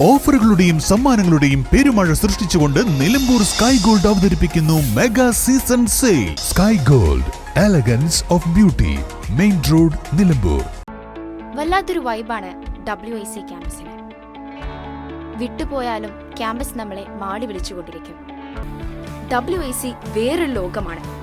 ഓഫറുകളുടെയും സമ്മാനങ്ങളുടെയും പെരുമഴ സൃഷ്ടിച്ചുകൊണ്ട് നിലമ്പൂർ സ്കൈ ഗോൾഡ് അവതരിപ്പിക്കുന്നു mega season sale. Sky gold elegance of beauty main road Nilambur. വല്ലാത്തൊരു വൈബാണ് ഡബ്ല്യു ഐ സി ക്യാമ്പസിന്. വിട്ടുപോയാലും ക്യാമ്പസ് നമ്മളെ മാടി വിളിച്ചുകൊണ്ടിരിക്കും. ഡബ്ല്യു ഐ സി വേറൊരു ലോകമാണ്.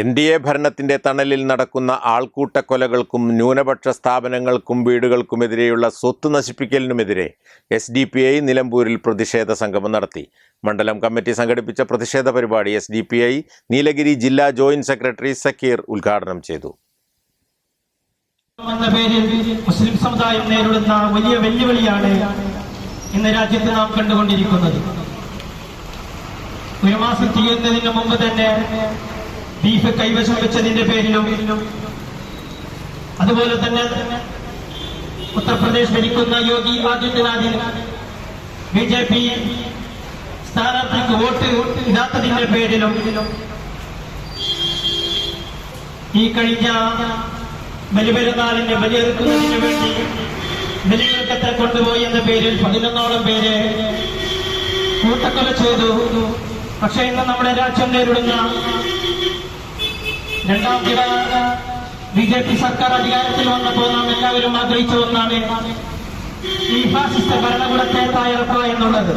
എൻ ഡി എ ഭരണത്തിന്റെ തണലിൽ നടക്കുന്ന ആൾക്കൂട്ട കൊലകൾക്കും ന്യൂനപക്ഷ സ്ഥാപനങ്ങൾക്കും വീടുകൾക്കുമെതിരെയുള്ള സ്വത്ത് നശിപ്പിക്കലിനുമെതിരെ എസ് ഡി പി ഐ നിലമ്പൂരിൽ പ്രതിഷേധ സംഗമം നടത്തി. മണ്ഡലം കമ്മിറ്റി സംഘടിപ്പിച്ച പ്രതിഷേധ പരിപാടി S D P I Nilgiri ജില്ലാ ജോയിന്റ് സെക്രട്ടറി സക്കീർ ഉദ്ഘാടനം ചെയ്തു. എന്ന പേരിൽ മുസ്ലിം സമുദായം നേരിടുന്ന വലിയ വെല്ലുവിളിയാണ് ഇന്ന് രാജ്യത്ത് നാം കണ്ടുകൊണ്ടിരിക്കുന്നത്. ഒരു മാസം തീരുന്നതിന് മുമ്പ് തന്നെ ബീഫ് കൈവശം വെച്ചതിന്റെ പേരിലും അതുപോലെ തന്നെ ഉത്തർപ്രദേശ് ഭരിക്കുന്ന യോഗി ആദിത്യനാഥിന് ബി ജെ പി സ്ഥാനാർത്ഥിക്ക് വോട്ട് ഇടാത്തതിന്റെ പേരിലും ഈ കഴിഞ്ഞ ബലിപെരുന്നാളിന്റെ ബലിയെറുക്കുന്നതിന് വേണ്ടി ബലികൾക്കത്തെ കൊണ്ടുപോയി എന്ന പേരിൽ പതിനൊന്നോളം പേര് കൂട്ടക്കൊല ചെയ്തു. പക്ഷെ ഇന്ന് നമ്മുടെ രാജ്യം നേരിടുന്ന രണ്ടാം കിട ബി ജെ പി സർക്കാർ അധികാരത്തിൽ വന്നപ്പോൾ നാം എല്ലാവരും ആഗ്രഹിച്ച ഒന്നാണ് ഈ ഫാസിസ്റ്റ് ഭരണകൂടത്തെ തായിറക്കുക എന്നുള്ളത്.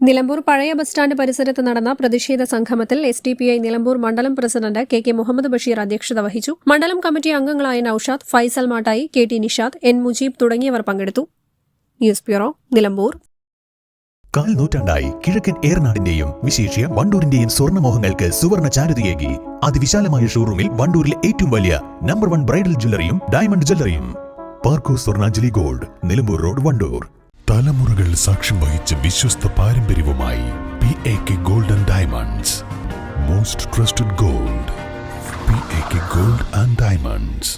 നിലമ്പൂർ പഴയ ബസ് സ്റ്റാൻഡ് പരിസരത്ത് നടന്ന പ്രതിഷേധ സംഗമത്തിൽ S D P I Nilambur മണ്ഡലം president K K Muhammad Basheer അധ്യക്ഷത വഹിച്ചു. മണ്ഡലം കമ്മിറ്റി അംഗങ്ങളായ Naushad Faisal Mattayi K T Nishad N Mujeeb തുടങ്ങിയവർ പങ്കെടുത്തു. News bureau Nilambur. കാൽ നൂറ്റാണ്ടായി കിഴക്കൻ ഏറനാടിന്റെയും വിശേഷ്യ വണ്ടൂരിന്റെയും സ്വർണമോഹങ്ങൾക്ക് സുവർണ ചാരുതയേകി അതിവിശാലമായ ഷോറൂമിൽ വണ്ടൂരിലെ ഏറ്റവും വലിയ നമ്പർ വൺ ബ്രൈഡൽ ജ്വല്ലറിയും diamond ജ്വല്ലറിയും Parco Swarnanjali gold Nilambur road Wandoor. തലമുറകൾ സാക്ഷ്യം വഹിച്ച വിശ്വസ്ത പാരമ്പര്യവുമായി P A K golden diamonds most trusted gold P A K gold and diamonds